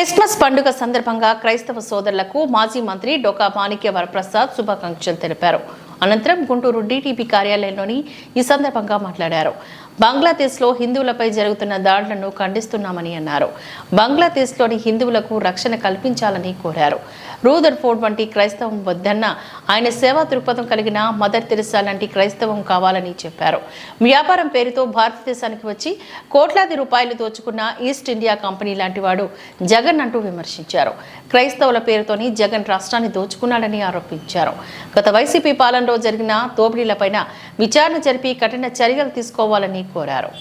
Christmas పండుగ సందర్భంగా క్రైస్తవ సోదరులకు మాజీ మంత్రి డొకా మాణిక్య వరప్రసాద్ శుభాకాంక్షలు తెలిపారు. అనంతరం గుంటూరు డీటీపీ కార్యాలయంలోని ఈ సందర్భంగా మాట్లాడారు. బంగ్లాదేశ్లో హిందువులపై జరుగుతున్న దాడులను ఖండిస్తున్నామని అన్నారు. బంగ్లాదేశ్లోని హిందువులకు రక్షణ కల్పించాలని కోరారు. రూదర్ ఫోర్డ్ వంటి క్రైస్తవం వద్దన్న ఆయన సేవా దృక్పథం కలిగిన మదర్ తెరిసా లాంటి క్రైస్తవం కావాలని చెప్పారు. వ్యాపారం పేరుతో భారతదేశానికి వచ్చి కోట్లాది రూపాయలు దోచుకున్న ఈస్ట్ ఇండియా కంపెనీ లాంటి వాడు జగన్ అంటూ విమర్శించారు. క్రైస్తవుల పేరుతోని జగన్ రాష్ట్రాన్ని దోచుకున్నాడని ఆరోపించారు. గత వైసీపీ పాలనలో జరిగిన దోపిడీలపైన విచారణ జరిపి కఠిన చర్యలు తీసుకోవాలని కోరారు.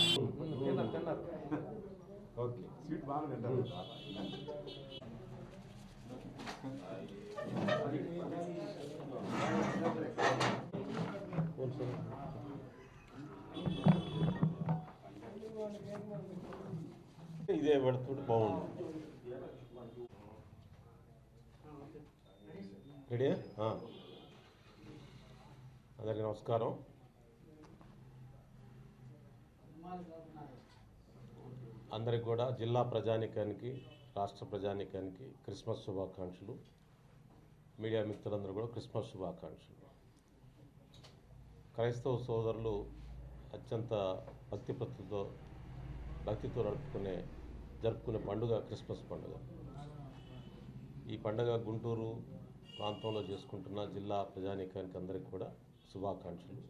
ఇదే పెడుతుంటే బాగుండు. రెడీ అందరికీ నమస్కారం. అందరికి కూడా జిల్లా ప్రజానికానికి రాష్ట్ర ప్రజానికానికి క్రిస్మస్ శుభాకాంక్షలు. మీడియా మిత్రులందరూ కూడా క్రిస్మస్ శుభాకాంక్షలు. క్రైస్తవ సోదరులు అత్యంత భక్తిపత్తితో భక్తితో నడుపుకునే జరుపుకునే పండుగ క్రిస్మస్ పండుగ. ఈ పండుగ గుంటూరు ప్రాంతంలో చేసుకుంటున్న జిల్లా ప్రజానీకానికి అందరికీ కూడా శుభాకాంక్షలు.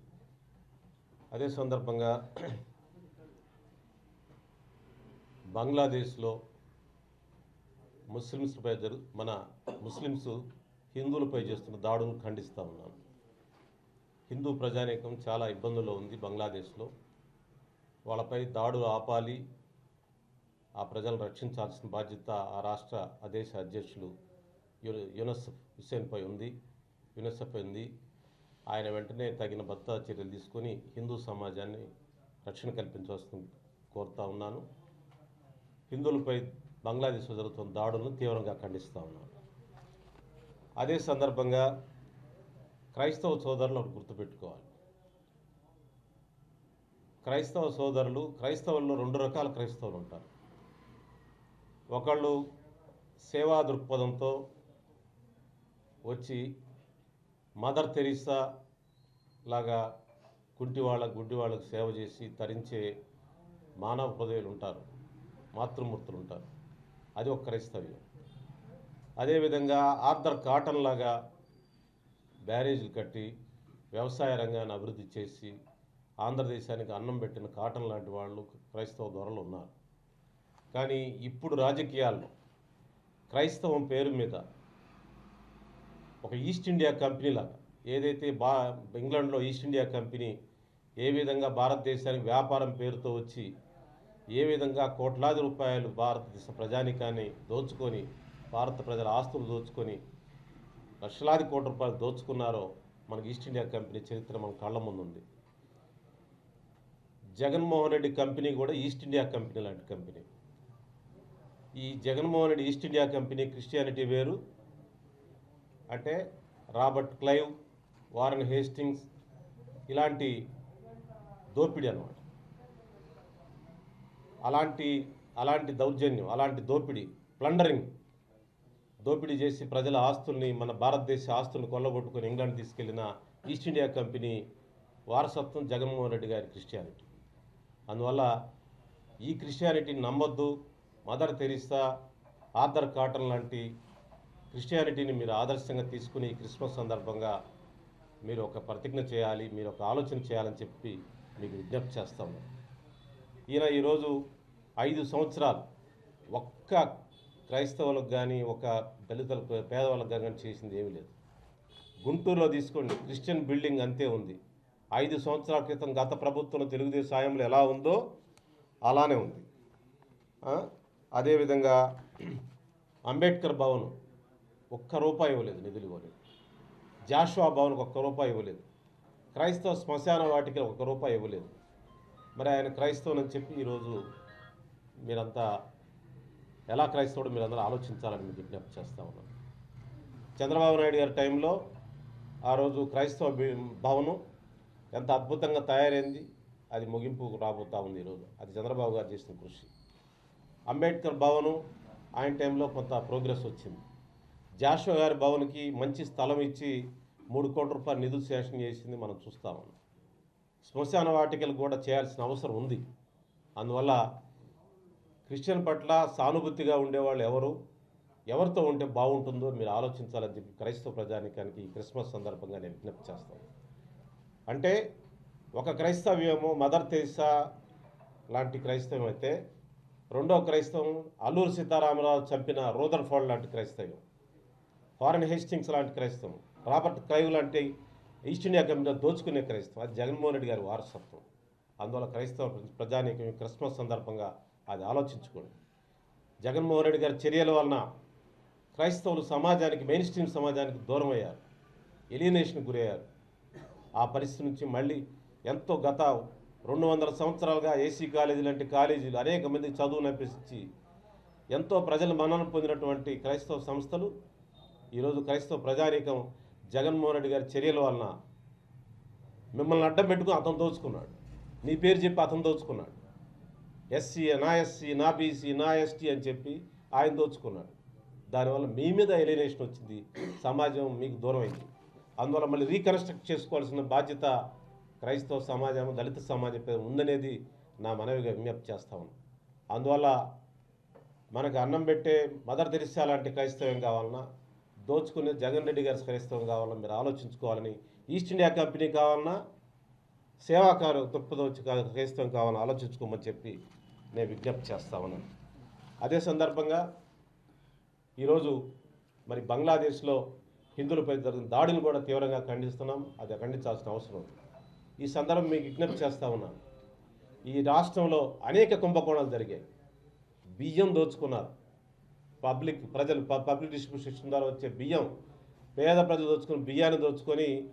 అదే సందర్భంగా బంగ్లాదేశ్లో ముస్లిమ్స్పై జరు మన ముస్లిమ్స్ హిందువులపై చేస్తున్న దాడులను ఖండిస్తూ ఉన్నాను హిందూ ప్రజానీకం చాలా ఇబ్బందుల్లో ఉంది బంగ్లాదేశ్లో. వాళ్ళపై దాడులు ఆపాలి ఆ ప్రజలను రక్షించాల్సిన బాధ్యత ఆ రాష్ట్ర ఆ దేశ అధ్యక్షులు యు- యునసెఫ్ హుస్సేన్పై ఉంది యునెసెఫ్ ఉంది. ఆయన వెంటనే తగిన భర్త చర్యలు తీసుకొని హిందూ సమాజాన్ని రక్షణ కల్పించవలసి కోరుతా ఉన్నాను. హిందువులపై బంగ్లాదేశ్లో జరుగుతున్న దాడులను తీవ్రంగా ఖండిస్తూ ఉన్నాను అదే సందర్భంగా క్రైస్తవ సోదరులు ఒకటి గుర్తుపెట్టుకోవాలి. క్రైస్తవ సోదరులు క్రైస్తవుల్లో రెండు రకాల క్రైస్తవులు ఉంటారు. ఒకళ్ళు సేవా దృక్పథంతో వచ్చి మదర్ తెరీసా లాగా కుంటి వాళ్ళ గుడ్డి వాళ్ళకు సేవ చేసి తరించే మానవ హృదయాలు ఉంటారు మాతృమూర్తులు ఉంటారు అది ఒక క్రైస్తవ్యం. అదేవిధంగా ఆర్థర్ కాటన్ లాగా బ్యారేజీలు కట్టి వ్యవసాయ రంగాన్ని అభివృద్ధి చేసి ఆంధ్రదేశానికి అన్నం పెట్టిన కాటన్ లాంటి వాళ్ళు క్రైస్తవ దొరలు ఉన్నారు. కానీ ఇప్పుడు రాజకీయాల్లో క్రైస్తవం పేరు మీద ఒక ఈస్ట్ ఇండియా కంపెనీ లాగా. ఏదైతే బా ఇంగ్లాండ్లో ఈస్ట్ ఇండియా కంపెనీ ఏ విధంగా భారతదేశానికి వ్యాపారం పేరుతో వచ్చి ఏ విధంగా కోట్లాది రూపాయలు భారతదేశ ప్రజానికాన్ని దోచుకొని భారత ప్రజల ఆస్తులు దోచుకొని లక్షలాది కోట్ల రూపాయలు దోచుకున్నారో మనకి ఈస్ట్ ఇండియా కంపెనీ చరిత్ర మన కళ్ళ ముందుంది. జగన్మోహన్ రెడ్డి కంపెనీ కూడా ఈస్ట్ ఇండియా కంపెనీ లాంటి కంపెనీ. ఈ Jaganmohan Reddy East India company Christianity వేరు అంటే రాబర్ట్ క్లైవ్ వారన్ హేస్టింగ్స్ ఇలాంటి దోపిడీ అన్నమాట. అలాంటి అలాంటి దౌర్జన్యం అలాంటి దోపిడీ ప్లండరింగ్ దోపిడీ చేసి ప్రజల ఆస్తుల్ని మన భారతదేశ ఆస్తుల్ని కొల్లగొట్టుకుని ఇంగ్లాండ్ తీసుకెళ్ళిన ఈస్ట్ ఇండియా కంపెనీ వారసత్వం జగన్మోహన్ రెడ్డి గారి క్రిస్టియానిటీ. అందువల్ల ఈ క్రిస్టియానిటీని నమ్మొద్దు. మదర్ తెరిస్తా ఆర్థర్ కాటన్ లాంటి క్రిస్టియానిటీని మీరు ఆదర్శంగా తీసుకుని క్రిస్మస్ సందర్భంగా మీరు ఒక ప్రతిజ్ఞ చేయాలి మీరు ఒక ఆలోచన చేయాలని చెప్పి మీకు విజ్ఞప్తి చేస్తాము ఈయన ఈరోజు ఐదు సంవత్సరాలు ఒక్క క్రైస్తవులకు కానీ ఒక దళితులకు పేదవాళ్ళకు కానీ చేసింది ఏమీ లేదు. గుంటూరులో తీసుకోండి క్రిస్టియన్ బిల్డింగ్ అంతే ఉంది. ఐదు సంవత్సరాల క్రితం గత ప్రభుత్వంలో తెలుగుదేశం సాయంలో ఎలా ఉందో అలానే ఉంది. అదేవిధంగా అంబేద్కర్ భవన్ ఒక్క రూపాయి ఇవ్వలేదు నిధులు ఇవ్వలేదు. జాషువా భవన్కి ఒక్క రూపాయి ఇవ్వలేదు. క్రైస్తవ శ్మశాన వాటికి ఒక్క రూపాయి ఇవ్వలేదు. మరి ఆయన క్రైస్తవునని చెప్పి ఈరోజు మీరంతా ఎలా క్రైస్తవుడు మీరందరూ ఆలోచించాలని మీకు విజ్ఞప్తి చేస్తా ఉన్నాను. చంద్రబాబు నాయుడు గారి టైంలో ఆ రోజు క్రైస్తవ భవనం ఎంత అద్భుతంగా తయారైంది అది ముగింపు రాబోతా ఉంది ఈరోజు. అది చంద్రబాబు గారు చేసిన కృషి. అంబేద్కర్ భవనం ఆయన టైంలో కొంత ప్రోగ్రెస్ వచ్చింది. జాషో గారి భవన్కి మంచి స్థలం ఇచ్చి మూడు కోట్ల రూపాయలు నిధులు శాంక్షన్ చేసింది మనం చూస్తామని శ్మశాన వాటికలు కూడా చేయాల్సిన అవసరం ఉంది. అందువల్ల క్రిస్టియన్ పట్ల సానుభూతిగా ఉండేవాళ్ళు ఎవరు? ఎవరితో ఉంటే బాగుంటుందో మీరు ఆలోచించాలని చెప్పి క్రైస్తవ ప్రజానికానికి ఈ క్రిస్మస్ సందర్భంగా నేను విజ్ఞప్తి చేస్తాను అంటే ఒక క్రైస్తవ్యము మదర్ తెరిసా లాంటి క్రైస్తవం అయితే రెండో క్రైస్తవం అల్లూరు సీతారామరావు చంపిన రోదర్ఫోల్డ్ లాంటి క్రైస్తవం ఫారెన్ హేస్టింగ్స్ లాంటి క్రైస్తవం. రాబర్ట్ క్రైవ్ లాంటి ఈస్ట్ ఇండియా కంపెనీ దోచుకునే క్రైస్తవం. అది జగన్మోహన్ రెడ్డి గారి వారసత్వం. అందువల్ల క్రైస్తవ ప్రజానీకం క్రిస్మస్ సందర్భంగా అది ఆలోచించుకోండి. జగన్మోహన్ రెడ్డి గారి చర్యల వలన క్రైస్తవులు సమాజానికి మెయిన్ స్ట్రీమ్ సమాజానికి దూరం అయ్యారు. ఎలియనేషన్ గురయ్యారు. ఆ పరిస్థితి నుంచి మళ్ళీ ఎంతో గత రెండు వందల సంవత్సరాలుగా ఏసీ కాలేజీ లాంటి కాలేజీలు అనేక మంది చదువు నప్పించి ఎంతో ప్రజల మన్నన పొందినటువంటి క్రైస్తవ సంస్థలు ఈరోజు క్రైస్తవ ప్రజానీకం జగన్మోహన్ రెడ్డి గారి చర్యల వలన మిమ్మల్ని అడ్డం పెట్టుకుని అతను దోచుకున్నాడు. నీ పేరు చెప్పి అతను దోచుకున్నాడు. ఎస్సీ నా ఎస్సీ నా బీసీ నా ఎస్టీ అని చెప్పి ఆయన దోచుకున్నాడు. దానివల్ల మీ మీద ఎలినేషన్ వచ్చింది. సమాజం మీకు దూరం అయింది అందువల్ల మళ్ళీ రీకన్స్ట్రక్ట్ చేసుకోవాల్సిన బాధ్యత క్రైస్తవ సమాజం దళిత సమాజం మీద ఉందనేది నా మనవిగా విజ్ఞప్తి చేస్తాను అందువల్ల మనకు అన్నం పెట్టే మదర్ తెరిసా లాంటి క్రైస్తవం కావాలన్నా దోచుకునే జగన్ రెడ్డి గారి క్రైస్తవం కావాలన్నా మీరు ఆలోచించుకోవాలని ఈస్ట్ ఇండియా కంపెనీ కావాలన్నా సేవాకారు తొప్పుదోచి క్రైస్తవం కావాలని ఆలోచించుకోమని చెప్పి నేను విజ్ఞప్తి చేస్తా ఉన్నాను. అదే సందర్భంగా ఈరోజు మరి బంగ్లాదేశ్లో హిందువులపై జరిగిన దాడిని కూడా తీవ్రంగా ఖండిస్తున్నాం. అది ఖండించాల్సిన అవసరం ఈ సందర్భం మీకు విజ్ఞప్తి చేస్తా ఉన్నాను. ఈ రాష్ట్రంలో అనేక కుంభకోణాలు జరిగాయి. బియ్యం దోచుకున్నారు. పబ్లిక్ ప్రజలు ప- పబ్లిక్ డిస్ట్రిబ్యూషన్ ద్వారా వచ్చే బియ్యం పేద ప్రజలు దోచుకుని బియ్యాన్ని దోచుకొని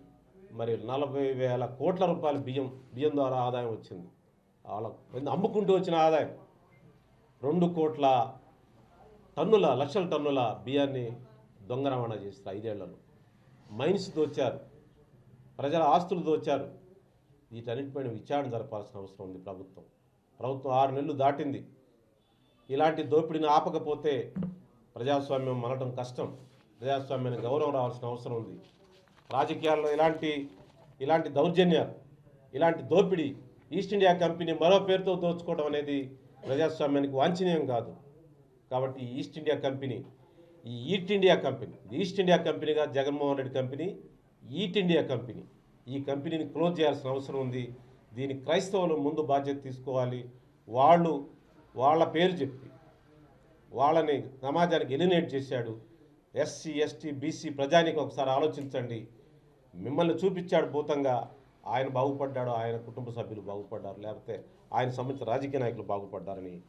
మరి నలభై వేల కోట్ల రూపాయల బియ్యం బియ్యం ద్వారా ఆదాయం వచ్చింది. వాళ్ళ అమ్ముకుంటూ వచ్చిన ఆదాయం. రెండు కోట్ల టన్నుల లక్షల టన్నుల బియ్యాన్ని దొంగ రవాణా చేస్తారు ఐదేళ్ళలో. మైన్స్ దోచారు. ప్రజల ఆస్తులు దోచారు. వీటన్నిటిపైన విచారణ జరపాల్సిన అవసరం ఉంది ప్రభుత్వం. ప్రభుత్వం ఆరు నెలలు దాటింది. ఇలాంటి దోపిడీని ఆపకపోతే ప్రజాస్వామ్యం మనటం కష్టం. ప్రజాస్వామ్యానికి గౌరవం రావాల్సిన అవసరం ఉంది. రాజకీయాల్లో ఇలాంటి ఇలాంటి దౌర్జన్యాలు ఇలాంటి దోపిడీ ఈస్ట్ ఇండియా కంపెనీ మరో పేరుతో దోచుకోవడం అనేది ప్రజాస్వామ్యానికి వాంఛనీయం కాదు. కాబట్టి ఈస్ట్ ఇండియా కంపెనీ ఈ eat India company East India కంపెనీగా Jaganmohan Reddy company eat India company ఈ కంపెనీని క్లోజ్ చేయాల్సిన అవసరం ఉంది. దీని క్రైస్తవులు ముందు బాధ్యత తీసుకోవాలి. వాళ్ళు వాళ్ళ పేరు చెప్పి వాళ్ళని సమాజానికి ఎలినేట్ చేశాడు. ఎస్సీ ఎస్టీ బీసీ ప్రజానికి ఒకసారి ఆలోచించండి. మిమ్మల్ని చూపించాడు భూతంగా. ఆయన బాగుపడ్డాడు ఆయన కుటుంబ సభ్యులు బాగుపడ్డారు లేకపోతే ఆయన సంబంధించిన రాజకీయ నాయకులు బాగుపడ్డారని.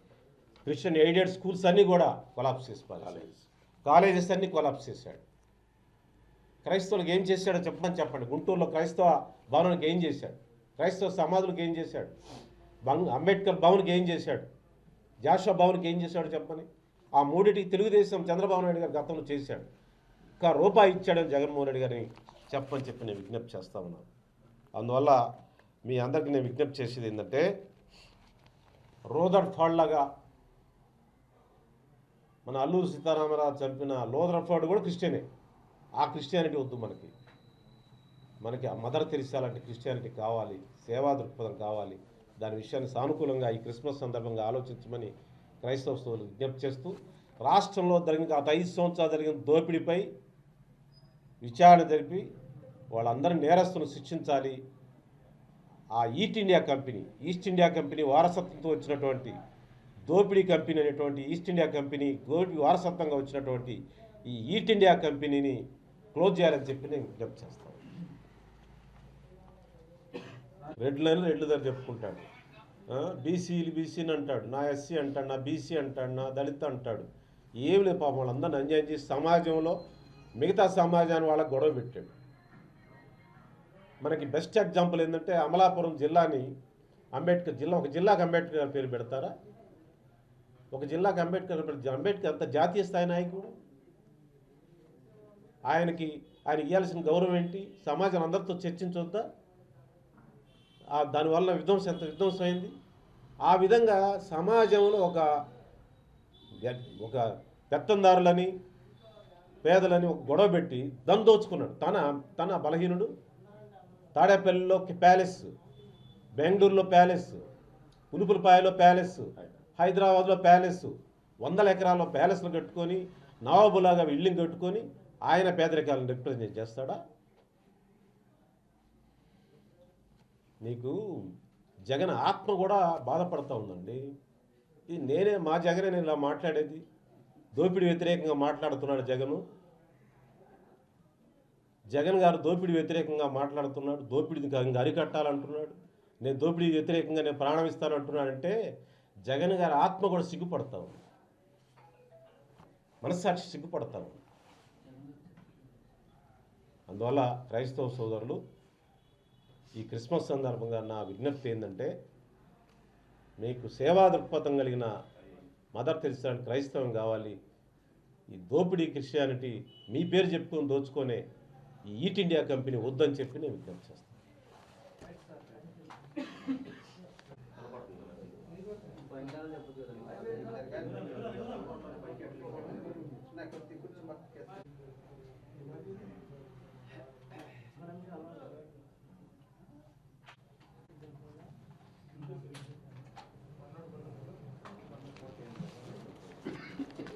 క్రిస్టియన్ ఎయిడెడ్ స్కూల్స్ అన్నీ కూడా కొలాప్స్ చేసిపోయారు కాలేజెస్ అన్నీ కొలాప్స్ చేశాడు. క్రైస్తవులకు ఏం చేశాడో చెప్పమని చెప్పండి. గుంటూరులో క్రైస్తవ భవనానికి ఏం చేశాడు? క్రైస్తవ సమాధులకు ఏం చేశాడు? బంగ్ అంబేద్కర్ భవన్కి ఏం చేశాడు? జాషా భవన్కి ఏం చేశాడో చెప్పని ఆ మూడిటికి తెలుగుదేశం చంద్రబాబు నాయుడు గారు గతంలో చేశాడు. ఇంకా రూపాయి ఇచ్చాడని జగన్మోహన్ రెడ్డి గారిని చెప్పని చెప్పి నేను విజ్ఞప్తి చేస్తా ఉన్నాను. అందువల్ల మీ అందరికీ నేను విజ్ఞప్తి చేసేది ఏంటంటే రోదర్ ఫాడ్ లాగా మన అల్లూరు సీతారామరాజు చంపిన లోదర్ ఫాడ్ కూడా క్రిస్టియనే. ఆ క్రిస్టియానిటీ వద్దు మనకి. మనకి ఆ మదర్ తెరిసా లాంటి క్రిస్టియానిటీ కావాలి సేవా దృక్పథం కావాలి. దాని విషయాన్ని సానుకూలంగా ఈ క్రిస్మస్ సందర్భంగా ఆలోచించమని క్రైస్తవ సోదరులు విజ్ఞప్తి చేస్తూ రాష్ట్రంలో జరిగిన గత ఐదు సంవత్సరాలు జరిగిన దోపిడీపై విచారణ జరిపి వాళ్ళందరినీ నేరస్తులను శిక్షించాలి. ఆ East India company East India company వారసత్వంతో వచ్చినటువంటి దోపిడీ కంపెనీ అనేటువంటి ఈస్ట్ ఇండియా కంపెనీ గోపి వారసత్వంగా వచ్చినటువంటి ఈ ఈస్ట్ ఇండియా కంపెనీని క్లోజ్ చేయాలని చెప్పి నేను విజ్ఞప్తి చేస్తాను రెడ్ లైన్ రెడ్ దగ్గర చెప్పుకుంటాడు. బీసీలు బీసీని అంటాడు నా ఎస్సీ అంటాడు నా బీసీ అంటాడు నా దళిత అంటాడు. ఏమి లేదు పాపం వాళ్ళందరినీ అన్యాయం చేసి సమాజంలో మిగతా సమాజాన్ని వాళ్ళకి గొడవ పెట్టాడు. మనకి బెస్ట్ ఎగ్జాంపుల్ ఏంటంటే అమలాపురం జిల్లాని అంబేద్కర్ జిల్లా ఒక జిల్లాకి అంబేద్కర్ పేరు పెడతారా? ఒక జిల్లాకి అంబేద్కర్ అంబేద్కర్ అంత జాతీయ స్థాయి నాయకుడు? ఆయనకి ఆయన ఇవ్వాల్సిన గౌరవం ఏంటి? సమాజం అందరితో చర్చించొద్దా? దానివల్ల విధ్వంసం ఎంత విధ్వంసం అయింది? ఆ విధంగా సమాజంలో ఒక ఒక పెత్తందారులని పేదలని ఒక గొడవ పెట్టి దమ్ దోచుకున్నాడు. తన తన బలహీనుడు తాడేపల్లిలో ప్యాలెస్ బెంగళూరులో ప్యాలెస్ ఉలుపులపాయలో ప్యాలెస్ హైదరాబాద్లో ప్యాలెస్ వందల ఎకరాల్లో ప్యాలెస్లు కట్టుకొని నవాబులాగా ఇల్లింగ్ కట్టుకొని ఆయన పేదరికాలను రిప్రజెంట్ చేస్తాడా? నీకు జగన్ ఆత్మ కూడా బాధపడతా ఉందండి. ఇది నేనే మా జగనే నేను ఇలా మాట్లాడేది. దోపిడీ వ్యతిరేకంగా మాట్లాడుతున్నాడు జగను. జగన్ గారు దోపిడీ వ్యతిరేకంగా మాట్లాడుతున్నాడు. దోపిడీని ఇంకా అరికట్టాలంటున్నాడు. నేను దోపిడీ వ్యతిరేకంగా నేను ప్రాణం ఇస్తానంటున్నాడంటే జగన్ గారి ఆత్మ కూడా సిగ్గుపడతా ఉంది. మనస్సాక్షి సిగ్గుపడతా ఉంది. అందువల్ల క్రైస్తవ సోదరులు ఈ క్రిస్మస్ సందర్భంగా నా విజ్ఞప్తి ఏంటంటే మీకు సేవా దృక్పథం కలిగిన మదర్ తెరిసా క్రైస్తవం కావాలి. ఈ దోపిడీ క్రిస్టియానిటీ మీ పేరు చెప్పుకొని దోచుకొనే ఈ ఈట్ ఇండియా కంపెనీ వద్దని చెప్పి నేను విజ్ఞప్తి చేస్తాను. నాకు